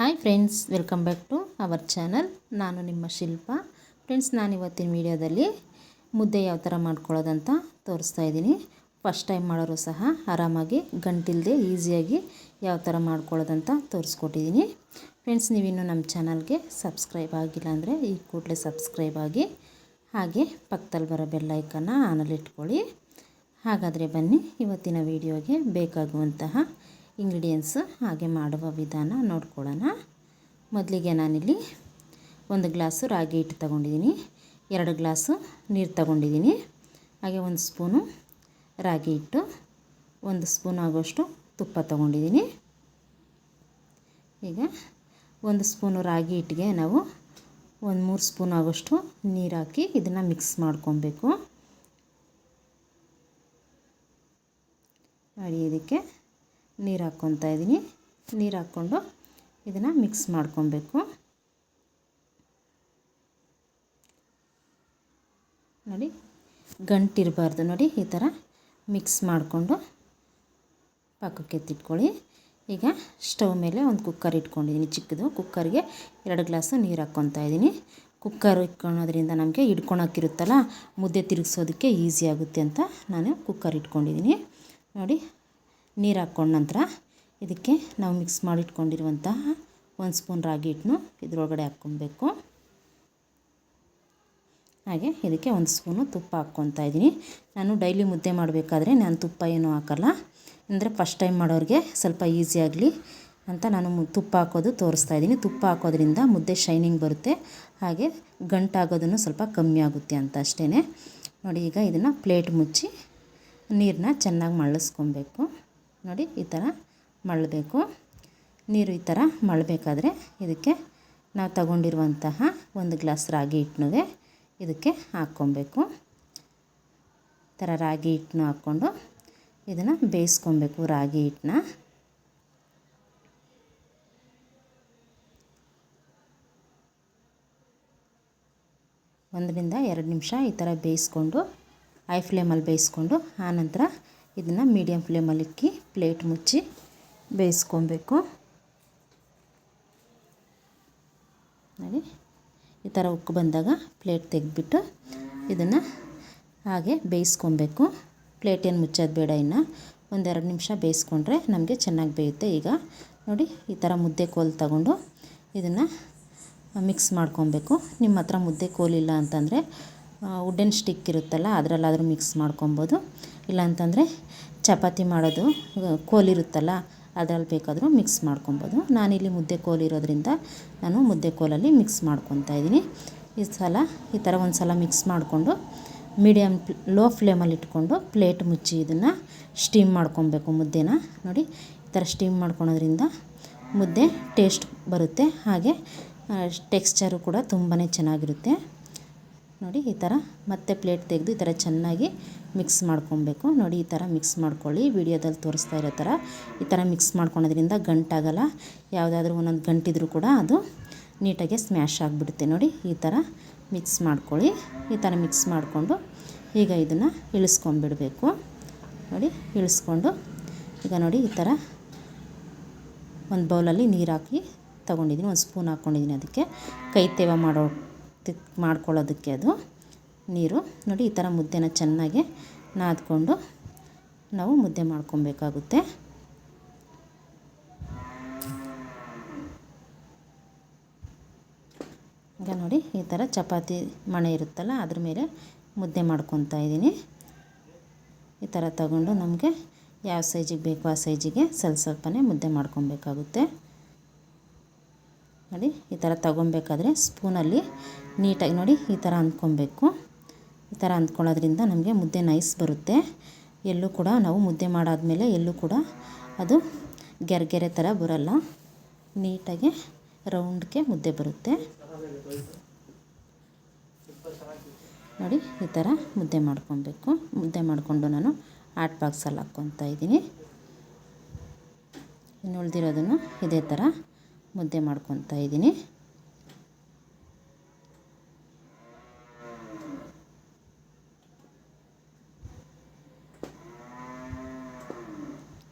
Hi friends, welcome back to our channel. ನಾನು ನಿಮ್ಮ ಶಿಲ್ಪ. Friends ನಾನು ಇವತ್ತಿನ ವೀಡಿಯೋದಲ್ಲಿ ಮುದ್ದೆ ಯಾವ ಥರ ಮಾಡ್ಕೊಳ್ಳೋದಂತ ತೋರಿಸ್ತಾ ಇದ್ದೀನಿ. ಫಸ್ಟ್ ಟೈಮ್ ಮಾಡೋರು ಸಹ ಆರಾಮಾಗಿ ಗಂಟಿಲ್ಲದೆ ಈಸಿಯಾಗಿ ಯಾವ ಥರ ಮಾಡ್ಕೊಳ್ಳೋದಂತ ತೋರಿಸ್ಕೊಟ್ಟಿದ್ದೀನಿ. ಫ್ರೆಂಡ್ಸ್, ನೀವಿನ್ನೂ ನಮ್ಮ ಚಾನಲ್ಗೆ ಸಬ್ಸ್ಕ್ರೈಬ್ ಆಗಿಲ್ಲ ಅಂದರೆ ಈ ಕೂಡಲೇ ಸಬ್ಸ್ಕ್ರೈಬ್ ಆಗಿ, ಹಾಗೆ ಪಕ್ಕದಲ್ಲಿ ಬರೋ ಬೆಲ್ಲೈಕನ್ನು ಆನಲ್ಲಿ ಇಟ್ಕೊಳ್ಳಿ ಹಾಗಾದರೆ ಬನ್ನಿ, ಇವತ್ತಿನ ವಿಡಿಯೋಗೆ ಬೇಕಾಗುವಂತಹ ಇಂಗ್ರೀಡಿಯೆಂಟ್ಸ್ ಹಾಗೆ ಮಾಡುವ ವಿಧಾನ ನೋಡ್ಕೊಳ್ಳೋಣ. ಮೊದಲಿಗೆ ನಾನಿಲ್ಲಿ ಒಂದು ಗ್ಲಾಸು ರಾಗಿ ಹಿಟ್ಟು ತಗೊಂಡಿದ್ದೀನಿ. ಎರಡು ಗ್ಲಾಸು ನೀರು ತಗೊಂಡಿದ್ದೀನಿ. ಹಾಗೆ ಒಂದು ಸ್ಪೂನು ರಾಗಿ ಹಿಟ್ಟು, ಒಂದು ಸ್ಪೂನ್ ಆಗೋಷ್ಟು ತುಪ್ಪ ತಗೊಂಡಿದ್ದೀನಿ. ಈಗ ಒಂದು ಸ್ಪೂನು ರಾಗಿ ಹಿಟ್ಟಿಗೆ ನಾವು ಒಂದು ಮೂರು ಸ್ಪೂನ್ ಆಗೋಷ್ಟು ನೀರು ಹಾಕಿ ಇದನ್ನು ಮಿಕ್ಸ್ ಮಾಡ್ಕೊಬೇಕು. ನೋಡಿ ಇದಕ್ಕೆ ನೀರು ಹಾಕ್ಕೊತಾ ಇದ್ದೀನಿ. ನೀರು ಹಾಕ್ಕೊಂಡು ಇದನ್ನು ಮಿಕ್ಸ್ ಮಾಡ್ಕೊಬೇಕು. ನೋಡಿ, ಗಂಟಿರಬಾರ್ದು ನೋಡಿ ಈ ಥರ ಮಿಕ್ಸ್ ಮಾಡಿಕೊಂಡು ಪಕ್ಕಕ್ಕೆ ಎತ್ತಿಟ್ಕೊಳ್ಳಿ. ಈಗ ಸ್ಟವ್ ಮೇಲೆ ಒಂದು ಕುಕ್ಕರ್ ಇಟ್ಕೊಂಡಿದ್ದೀನಿ, ಚಿಕ್ಕದು. ಕುಕ್ಕರ್ಗೆ ಎರಡು ಗ್ಲಾಸು ನೀರು ಹಾಕ್ಕೊತಾ ಇದ್ದೀನಿ. ಕುಕ್ಕರ್ ಇಟ್ಕೊಳೋದ್ರಿಂದ ನಮಗೆ ಹಿಡ್ಕೊಳಕ್ಕಿರುತ್ತಲ್ಲ, ಮುದ್ದೆ ತಿರುಗಿಸೋದಕ್ಕೆ ಈಸಿ ಆಗುತ್ತೆ ಅಂತ ನಾನು ಕುಕ್ಕರ್ ಇಟ್ಕೊಂಡಿದ್ದೀನಿ. ನೋಡಿ ನೀರು ಹಾಕ್ಕೊಂಡ ನಂತರ ಇದಕ್ಕೆ ನಾವು ಮಿಕ್ಸ್ ಮಾಡಿಟ್ಕೊಂಡಿರುವಂತಹ ಒಂದು ಸ್ಪೂನ್ ರಾಗಿ ಹಿಟ್ಟನ್ನು ಇದರೊಳಗಡೆ ಹಾಕ್ಕೊಬೇಕು. ಹಾಗೆ ಇದಕ್ಕೆ ಒಂದು ಸ್ಪೂನು ತುಪ್ಪ ಹಾಕ್ಕೊತಾ ಇದ್ದೀನಿ. ನಾನು ಡೈಲಿ ಮುದ್ದೆ ಮಾಡಬೇಕಾದ್ರೆ ನಾನು ತುಪ್ಪ ಏನೂ ಹಾಕಲ್ಲ. ಅಂದರೆ ಫಸ್ಟ್ ಟೈಮ್ ಮಾಡೋರಿಗೆ ಸ್ವಲ್ಪ ಈಸಿ ಆಗಲಿ ಅಂತ ನಾನು ತುಪ್ಪ ಹಾಕೋದು ತೋರಿಸ್ತಾ ಇದ್ದೀನಿ. ತುಪ್ಪ ಹಾಕೋದ್ರಿಂದ ಮುದ್ದೆ ಶೈನಿಂಗ್ ಬರುತ್ತೆ. ಹಾಗೆ ಗಂಟಾಗೋದನ್ನು ಸ್ವಲ್ಪ ಕಮ್ಮಿ ಆಗುತ್ತೆ ಅಂತ ಅಷ್ಟೇ ನೋಡಿ ಈಗ ಇದನ್ನು ಪ್ಲೇಟ್ ಮುಚ್ಚಿ ನೀರನ್ನ ಚೆನ್ನಾಗಿ ಮಳ್ಳಿಸ್ಕೊಬೇಕು ನೋಡಿ, ಈ ಥರ ಮಳ್ಳಬೇಕು. ನೀರು ಈ ಥರ ಮಳಬೇಕಾದ್ರೆ ಇದಕ್ಕೆ ನಾವು ತಗೊಂಡಿರುವಂತಹ ಒಂದು ಗ್ಲಾಸ್ ರಾಗಿ ಹಿಟ್ಟನ್ನು ಇದಕ್ಕೆ ಹಾಕ್ಕೊಬೇಕು. ಈ ಥರ ರಾಗಿ ಹಿಟ್ಟನ್ನು ಹಾಕ್ಕೊಂಡು ಇದನ್ನು ಬೇಯಿಸ್ಕೊಬೇಕು ರಾಗಿ ಹಿಟ್ಟನ್ನ. ಒಂದರಿಂದ ಎರಡು ನಿಮಿಷ ಈ ಥರ ಬೇಯಿಸ್ಕೊಂಡು ಐ ಫ್ಲೇಮಲ್ಲಿ ಬೇಯಿಸ್ಕೊಂಡು ಆನಂತರ ಇದನ್ನು ಮೀಡಿಯಮ್ ಫ್ಲೇಮಲ್ಲಿ ಇಕ್ಕಿ ಪ್ಲೇಟ್ ಮುಚ್ಚಿ ಬೇಯಿಸ್ಕೊಬೇಕು. ನೋಡಿ, ಈ ಥರ ಉಕ್ಕು ಬಂದಾಗ ಪ್ಲೇಟ್ ತೆಗೆದ್ಬಿಟ್ಟು ಇದನ್ನು ಹಾಗೆ ಬೇಯಿಸ್ಕೊಬೇಕು. ಪ್ಲೇಟ್ ಏನು ಮುಚ್ಚೋದು ಬೇಡ ಇನ್ನು. ಒಂದೆರಡು ನಿಮಿಷ ಬೇಯಿಸ್ಕೊಂಡ್ರೆ ನಮಗೆ ಚೆನ್ನಾಗಿ ಬೇಯುತ್ತೆ ಈಗ. ನೋಡಿ, ಈ ಥರ ಮುದ್ದೆ ಕೋಲು ತಗೊಂಡು ಇದನ್ನು ಮಿಕ್ಸ್ ಮಾಡ್ಕೊಬೇಕು. ನಿಮ್ಮ ಹತ್ರ ಮುದ್ದೆ ಕೋಲಿಲ್ಲ ಅಂತಂದರೆ ವುಡ್ಡನ್ ಸ್ಟಿಕ್ ಇರುತ್ತಲ್ಲ, ಅದರಲ್ಲಾದರೂ ಮಿಕ್ಸ್ ಮಾಡ್ಕೊಬೋದು. ಇಲ್ಲಾಂತಂದರೆ ಚಪಾತಿ ಮಾಡೋದು ಕೋಲಿರುತ್ತಲ್ಲ ಅದರಲ್ಲಿ ಬೇಕಾದರೂ ಮಿಕ್ಸ್ ಮಾಡ್ಕೊಬೋದು. ನಾನಿಲ್ಲಿ ಮುದ್ದೆ ಕೋಲಿರೋದ್ರಿಂದ ನಾನು ಮುದ್ದೆ ಕೋಲಲ್ಲಿ ಮಿಕ್ಸ್ ಮಾಡ್ಕೊತಾ ಇದ್ದೀನಿ. ಈ ಸಲ, ಈ ಥರ ಒಂದು ಸಲ ಮಿಕ್ಸ್ ಮಾಡಿಕೊಂಡು ಮೀಡಿಯಮ್ ಲೋ ಫ್ಲೇಮಲ್ಲಿ ಇಟ್ಕೊಂಡು ಪ್ಲೇಟ್ ಮುಚ್ಚಿ ಇದನ್ನು ಸ್ಟೀಮ್ ಮಾಡ್ಕೊಬೇಕು ಮುದ್ದೆನ. ನೋಡಿ, ಈ ಥರ ಸ್ಟೀಮ್ ಮಾಡ್ಕೊಳೋದ್ರಿಂದ ಮುದ್ದೆ ಟೇಸ್ಟ್ ಬರುತ್ತೆ. ಹಾಗೆ ಟೆಕ್ಸ್ಚರು ಕೂಡ ತುಂಬಾ ಚೆನ್ನಾಗಿರುತ್ತೆ. ನೋಡಿ ಈ ಥರ ಮತ್ತೆ ಪ್ಲೇಟ್ ತೆಗೆದು ಈ ಥರ ಚೆನ್ನಾಗಿ ಮಿಕ್ಸ್ ಮಾಡ್ಕೊಬೇಕು. ನೋಡಿ ಈ ಥರ ಮಿಕ್ಸ್ ಮಾಡ್ಕೊಳ್ಳಿ. ವಿಡಿಯೋದಲ್ಲಿ ತೋರಿಸ್ತಾ ಇರೋ ಥರ ಈ ಥರ ಮಿಕ್ಸ್ ಮಾಡ್ಕೊಳೋದ್ರಿಂದ ಗಂಟಾಗಲ್ಲ. ಯಾವುದಾದ್ರೂ ಒಂದೊಂದು ಗಂಟಿದ್ರೂ ಕೂಡ ಅದು ನೀಟಾಗಿ ಸ್ಮ್ಯಾಶ್ ಆಗಿಬಿಡುತ್ತೆ. ನೋಡಿ ಈ ಥರ ಮಿಕ್ಸ್ ಮಾಡ್ಕೊಳ್ಳಿ. ಈ ಥರ ಮಿಕ್ಸ್ ಮಾಡಿಕೊಂಡು ಈಗ ಇದನ್ನು ಇಳಿಸ್ಕೊಂಬಿಡಬೇಕು ನೋಡಿ ಇಳಿಸ್ಕೊಂಡು ಈಗ ನೋಡಿ ಈ ಥರ ಒಂದು ಬೌಲಲ್ಲಿ ನೀರು ಹಾಕಿ ತೊಗೊಂಡಿದ್ದೀನಿ. ಒಂದು ಸ್ಪೂನ್ ಹಾಕ್ಕೊಂಡಿದ್ದೀನಿ ಅದಕ್ಕೆ. ಕೈ ತೇವ ಮಾಡೋ ಮಾಡ್ಕೊಳ್ಳೋದಕ್ಕೆ ಅದು ನೀರು. ನೋಡಿ, ಈ ಥರ ಮುದ್ದೆನ ಚೆನ್ನಾಗಿ ನಾದ್ಕೊಂಡು ನಾವು ಮುದ್ದೆ ಮಾಡ್ಕೊಬೇಕಾಗುತ್ತೆ. ಈಗ ನೋಡಿ, ಈ ಥರ ಚಪಾತಿ ಮಣೆ ಇರುತ್ತಲ್ಲ, ಅದ್ರ ಮೇಲೆ ಮುದ್ದೆ ಮಾಡ್ಕೊತಾ ಇದ್ದೀನಿ. ಈ ಥರ ತಗೊಂಡು ನಮಗೆ ಯಾವ ಸೈಜಿಗೆ ಬೇಕೋ ಆ ಸೈಜಿಗೆ ಸ್ವಲ್ಪ ಸ್ವಲ್ಪನೇ ಮುದ್ದೆ ಮಾಡ್ಕೊಬೇಕಾಗುತ್ತೆ. ನೋಡಿ, ಈ ಥರ ತಗೊಬೇಕಾದ್ರೆ ಸ್ಪೂನಲ್ಲಿ ನೀಟಾಗಿ ನೋಡಿ ಈ ಥರ ಅಂದ್ಕೊಬೇಕು ಈ ಥರ ಅಂದ್ಕೊಳ್ಳೋದ್ರಿಂದ ನಮಗೆ ಮುದ್ದೆ ನೈಸ್ ಬರುತ್ತೆ. ಎಲ್ಲೂ ಕೂಡ ನಾವು ಮುದ್ದೆ ಮಾಡಾದಮೇಲೆ ಎಲ್ಲೂ ಕೂಡ ಅದು ಗೆರೆಗೆರೆ ಥರ ಬರೋಲ್ಲ. ನೀಟಾಗಿ ರೌಂಡ್ಗೆ ಮುದ್ದೆ ಬರುತ್ತೆ. ನೋಡಿ, ಈ ಥರ ಮುದ್ದೆ ಮಾಡ್ಕೊಬೇಕು ಮುದ್ದೆ ಮಾಡಿಕೊಂಡು ನಾನು ಆಟ್ ಬಾಕ್ಸಲ್ಲಿ ಹಾಕ್ಕೊತಾ ಇದ್ದೀನಿ. ಇನ್ನು ಉಳಿದಿರೋದನ್ನು ಇದೇ ಥರ ಮುದ್ದೆ ಮಾಡ್ಕೊತಾ ಇದ್ದೀನಿ.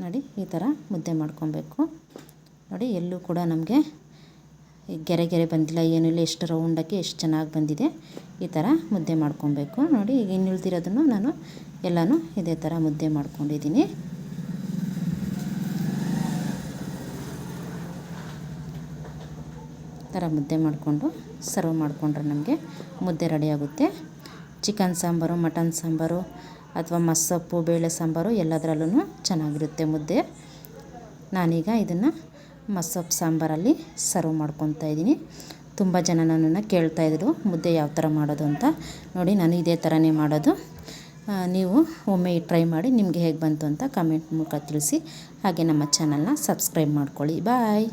ನೋಡಿ, ಈ ಥರ ಮುದ್ದೆ ಮಾಡ್ಕೊಬೇಕು. ನೋಡಿ, ಎಲ್ಲೂ ಕೂಡ ನಮಗೆ ಗೆರೆ ಗೆರೆ ಬಂದಿಲ್ಲ, ಏನೂ ಇಲ್ಲ, ಎಷ್ಟು ರೌಂಡಕ್ಕೆ ಎಷ್ಟು ಚೆನ್ನಾಗಿ ಬಂದಿದೆ, ಈ ಥರ ಮುದ್ದೆ ಮಾಡ್ಕೊಬೇಕು. ನೋಡಿ, ಈಗ ಇನ್ನು ಉಳಿದಿರೋದನ್ನು ನಾನು ಎಲ್ಲನೂ ಇದೇ ಥರ ಮುದ್ದೆ ಮಾಡ್ಕೊಂಡಿದ್ದೀನಿ. ಥರ ಮುದ್ದೆ ಮಾಡಿಕೊಂಡು ಸರ್ವ್ ಮಾಡಿಕೊಂಡ್ರೆ ನಮಗೆ ಮುದ್ದೆ ರೆಡಿಯಾಗುತ್ತೆ ಚಿಕನ್ ಸಾಂಬಾರು ಮಟನ್ ಸಾಂಬಾರು ಅಥವಾ ಮಸ್ಸೊಪ್ಪು, ಬೇಳೆ ಸಾಂಬಾರು ಎಲ್ಲದರಲ್ಲೂ ಚೆನ್ನಾಗಿರುತ್ತೆ ಮುದ್ದೆ. ನಾನೀಗ ಇದನ್ನು ಮಸ್ಸೊಪ್ಪು ಸಾಂಬಾರಲ್ಲಿ ಸರ್ವ್ ಮಾಡ್ಕೊತಾ ಇದ್ದೀನಿ. ತುಂಬ ಜನ ನನ್ನನ್ನು ಕೇಳ್ತಾಯಿದ್ರು ಮುದ್ದೆ ಯಾವ ಥರ ಮಾಡೋದು ಅಂತ. ನೋಡಿ, ನಾನು ಇದೇ ಥರನೇ ಮಾಡೋದು. ನೀವು ಒಮ್ಮೆ ಟ್ರೈ ಮಾಡಿ ನಿಮಗೆ ಹೇಗೆ ಬಂತು ಅಂತ ಕಮೆಂಟ್ ಮೂಲಕ ತಿಳಿಸಿ. ಹಾಗೆ ನಮ್ಮ ಚಾನಲ್ನ ಸಬ್ಸ್ಕ್ರೈಬ್ ಮಾಡ್ಕೊಳ್ಳಿ. ಬಾಯ್